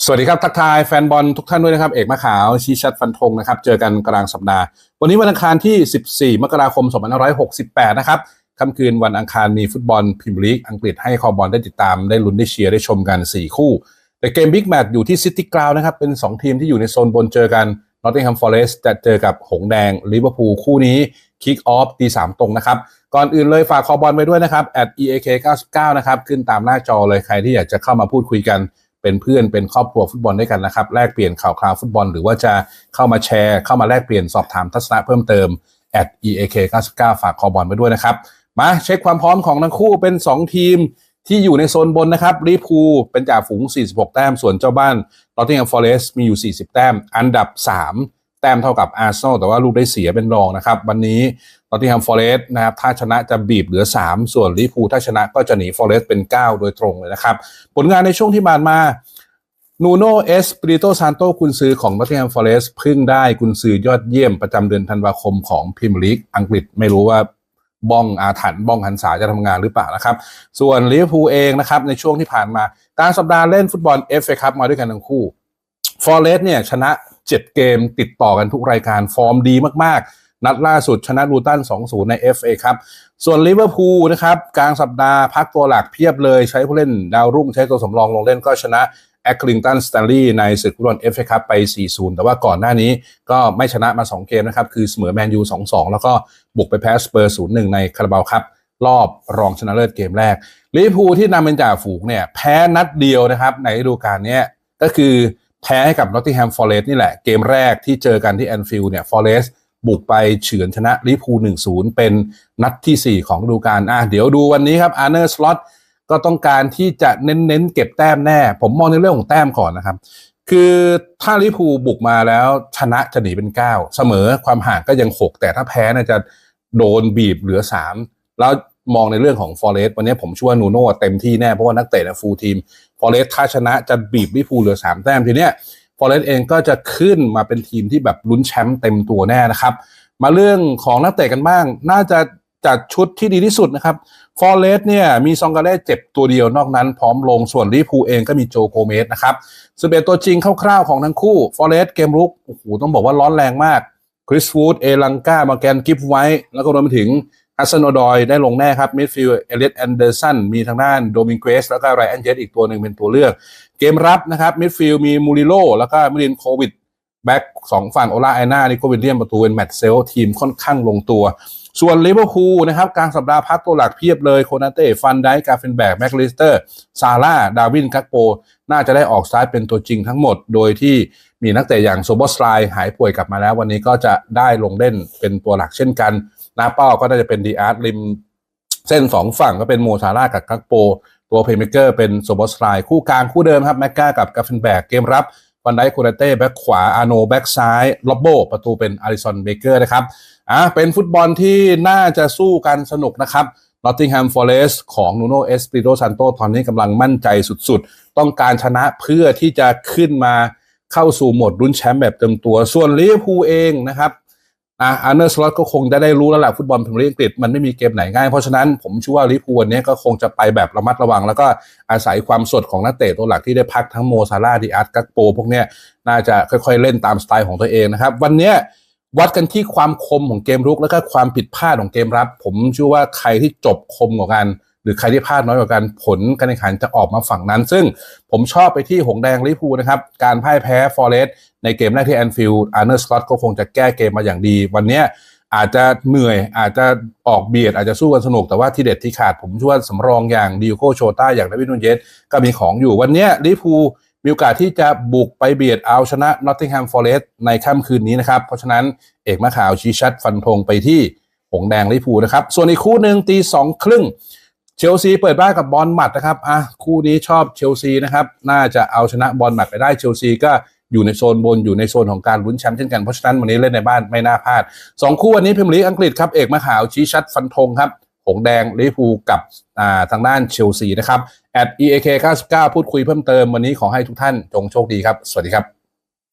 สวัสดีครับ ทักทายแฟนบอลทุกท่านด้วยนะครับ เอกมะขาวชี้ชัดฟันธงนะครับ เจอกันกลางสัปดาห์ วันนี้วันอังคารที่ 14 มกราคม 2568 นะครับค่ำคืนวันอังคารมีฟุตบอลพรีเมียร์ลีกอังกฤษให้คอบอลได้ติดตามได้ลุ้นได้เชียร์ได้ชมกัน 4 คู่ แต่เกมบิ๊กแมตช์อยู่ที่ซิตี้กราวนะครับ เป็น 2 ทีมที่อยู่ในโซนบนเจอกันนอตติงแฮมฟอเรสต์จะเจอกับหงแดงลิเวอร์พูลคู่นี้คิกออฟตีสามตรงนะครับ ก่อนอื่นเลยฝากคอบอลไปด้วยนะครับ at eak 99นะครับขึ้นตามหน้าจอเลยใครที่อยากจะเข้ามาพูดคุยกัน เป็นเพื่อนเป็นครอบครัวฟุตบอลด้วยกันนะครับ แลกเปลี่ยนข่าวคราวฟุตบอล หรือว่าจะเข้ามาแชร์ เข้ามาแลกเปลี่ยนสอบถามทัศนะเพิ่มเติม at eak 99ฝากคอบอลไปด้วยนะครับ มาเช็คความพร้อมของทั้งคู่เป็น 2 ทีมที่อยู่ในโซนบนนะครับลิพูลเป็นจ่าฝูง 46 แต้ม ส่วนเจ้าบ้าน Nottingham Forest มีอยู่ 40 แต้ม อันดับ 3 แต้มเท่ากับอาร์เซนอลแต่ว่าลูกได้เสียเป็นรองนะครับ วันนี้ Nottingham Forest นะครับถ้าชนะจะบีบเหลือ 3 ส่วนลิพูถ้าชนะก็จะหนี Forest เป็น 9 โดยตรงเลยนะครับ ผลงานในช่วงที่ผ่านมานูโนเอสปริโตซานโตกุนซือของ Nottingham Forest เพิ่งได้กุนซือยอดเยี่ยมประจำเดือนธันวาคมของพรีเมียร์ลีกอังกฤษไม่รู้ว่าบ้องอาถรรพ์บ้องหันษาจะทำงานหรือเปล่านะครับ ส่วนลิเวอร์พูลเองนะครับ ในช่วงที่ผ่านมาการสัปดาห์เล่นฟุตบอลเอฟเอคัพมาด้วยกันทั้งคู่ฟอร์เรส์เนี่ยชนะ 7 เกมติดต่อกันทุกรายการฟอร์มดีมาก นัดล่าสุดชนะลูตัน 2-0 ใน FA ครับ ส่วนลิเวอร์พูลนะครับกลางสัปดาห์พักตัวหลักเพียบเลยใช้ผู้เล่นดาวรุ่งใช้ตัวสำรองลงเล่นก็ชนะแอคลิงตันสแตนลีย์ในศึกฟุตบอลเอฟเอคัพไป 4-0 แต่ว่าก่อนหน้านี้ก็ไม่ชนะมา 2 เกมนะครับ คือเสมอแมนยู 2-2 แล้วก็บุกไปแพ้สเปอร์ 0-1 ในคาราบาวครับรอบรองชนะเลิศเกมแรกลิเวอร์พูลที่นำเป็นจ่าฝูงเนี่ยแพ้นัดเดียวนะครับในฤดูกาลนี้ก็คือแพ้ให้กับนอตติงแฮมฟอร์เรสต์นี่แหละ เกมแรกที่เจอกันที่แอนฟิลด์เนี่ยฟอร์เรสต์ บุกไปเฉือนชนะลิพู1-0เป็นนัดทีสี่ 4 ของฤดูกาลอะเดี๋ยวดูวันนี้ครับอาร์เนอร์สล็อตก็ต้องการที่จะเน้นๆเก็บแต้มแน่ ผมมองในเรื่องของแต้มก่อนนะครับ คือถ้าลิพูบุกมาแล้วชนะจะหนีเป็น 9 เสมอความห่างก็ยัง 6 แต่ถ้าแพ้น่าจะโดนบีบเหลือ 3 แล้วมองในเรื่องของฟอร์เรสต์วันนี้ผมช่วยนูโน่เต็มที่แน่เพราะว่านักเตะนะฟูลทีมฟอร์เรสต์ถ้าชนะจะบีบลิพูเหลือ 3 แต้มทีเนี้ย ฟอร์เรสต์เองก็จะขึ้นมาเป็นทีมที่แบบลุ้นแชมป์เต็มตัวแน่นะครับ มาเรื่องของนักเตะกันบ้าง น่าจะจัดชุดที่ดีที่สุดนะครับฟอร์เรสเนี่ยมีซองกาเล่เจ็บตัวเดียวนอกนั้นพร้อมลงส่วนลิพูเองก็มีโจโกเมสนะครับสเปตัวจริงคร่าวๆของทั้งคู่ฟอร์เรสเกมรุกโอ้โหต้องบอกว่าร้อนแรงมากคริสฟูดเอลังกามาแกนกิฟไว้ แล้วก็รวมไปถึง ฮัสซันโอดอยได้ลงแน่ครับมิดฟิลด์เอเลียตแอนเดอร์สันมีทางด้านโดมิงเกสแล้วก็ไรอันเจตอีกตัวหนึ่งเป็นตัวเลือก เกมรับนะครับมิดฟิลด์มีมูริโลแล้วก็มิลินโควิดแบ็กสองฝั่งโอลาไอนานิโควิลเลียมประตูเป็นแมตช์เซลทีมค่อนข้างลงตัว ส่วนลิเวอร์พูลนะครับกลางสัปดาห์พักตัวหลักเพียบเลย โคนาเต้ฟันไดกาเฟนแบกแม็กลิสเตอร์ ซาร่าดาวินคักโป น่าจะได้ออกซ้ายเป็นตัวจริงทั้งหมด โดยที่มีนักเตะอย่างโซบอสไลหายป่วยกลับมาแล้ว วันนี้ก็จะได้ลงเล่นเป็นตัวหลักเช่นกัน หน้าเป้าก็น่าจะเป็นดีอาร์ตริมเส้นสองฝั่งก็เป็นโมซาร่ากับกักโป ตัวเพลย์เมเกอร์เป็นโซบอสไลคู่กลางคู่เดิมครับแมกกากับกาเฟนแบกเกมรับวันไดโคนาเต้แบ็กขวาอาโนแบ็กซ้ายล็อบโบประตูเป็นอาริสันเบเกอร์นะครับอะเป็นฟุตบอลที่น่าจะสู้กันสนุกนะครับนอตติงแฮมฟอร์เรสของนูโนเอสปิโตซันโตตอนนี้กำลังมั่นใจสุดๆ ต้องการชนะเพื่อที่จะขึ้นมาเข้าสู่โหมดรุ่นแชมป์แบบเต็มตัว ส่วนลิเวอร์พูลเองนะครับ อาร์เนอร์สล็อตก็คงจะได้รู้แล้วแหละฟุตบอลพรีเมียร์ลีกอังกฤษมันไม่มีเกมไหนง่าย เพราะฉะนั้นผมเชื่อว่าลิเวอร์พูวันนี้ก็คงจะไปแบบระมัดระวัง แล้วก็อาศัยความสดของนักเตะตัวหลักที่ได้พักทั้งโมซาร่าดิอาร์ตกักโปพวกเนี้ยน่าจะค่อยๆเล่นตามสไตล์ของตัวเองนะครับ วันเนี้ยวัดกันที่ความคมของเกมรุกแล้วก็ความผิดพลาดของเกมรับ ผมเชื่อว่าใครที่จบคมกว่ากัน หรือใครที่พลาดน้อยกว่ากันผลการแข่งขันจะออกมาฝั่งนั้น ซึ่งผมชอบไปที่หงแดงลิพูนะครับ การพ่ายแพ้ฟอร์เรสต์ในเกมแรกที่แอนฟิลด์อาร์เนอร์สกอตก็คงจะแก้เกมมาอย่างดี วันนี้อาจจะเหนื่อยอาจจะออกเบียด อาจจะสู้กันสนุกแต่ว่าที่เด็ดที่ขาดผมช่วยสำรองอย่างดิโกโชต้าอย่างดาวิดนูนเยสก็มีของอยู่วันนี้ลิพูมีโอกาสที่จะบุกไปเบียดเอาชนะนอตติงแฮมฟอร์เรสต์ในค่ำคืนนี้นะครับ เพราะฉะนั้นเอกมะขาวชี้ชัดฟันธงไปที่หงแดงลิพูนะครับ ส่วนอีกคู่หนึ่งตีสองครึ่ง ชลซีเปิดบ้านกับบอลหมัดนะครับอะคู่นี้ชอบเชลซีนะครับ น่าจะเอาชนะบอลหมัดไปได้เชลซีก็อยู่ในโซนบนอยู่ในโซนของการลุ้นแชมป์เช่นกัน เพราะฉะนั้นวันนี้เล่นในบ้านไม่น่าพลาดสองคู่วันนี้พิมลีอังกฤษครับ เอกมะขาวชี้ชัดฟันธงครับ หงแดงลิเวอร์พูกับอ่าทางด้านเชลซีนะครับ at eak 99พูดคุยเพิ่มเติมวันนี้ขอให้ทุกท่านจงโชคดีครับ สวัสดีครับ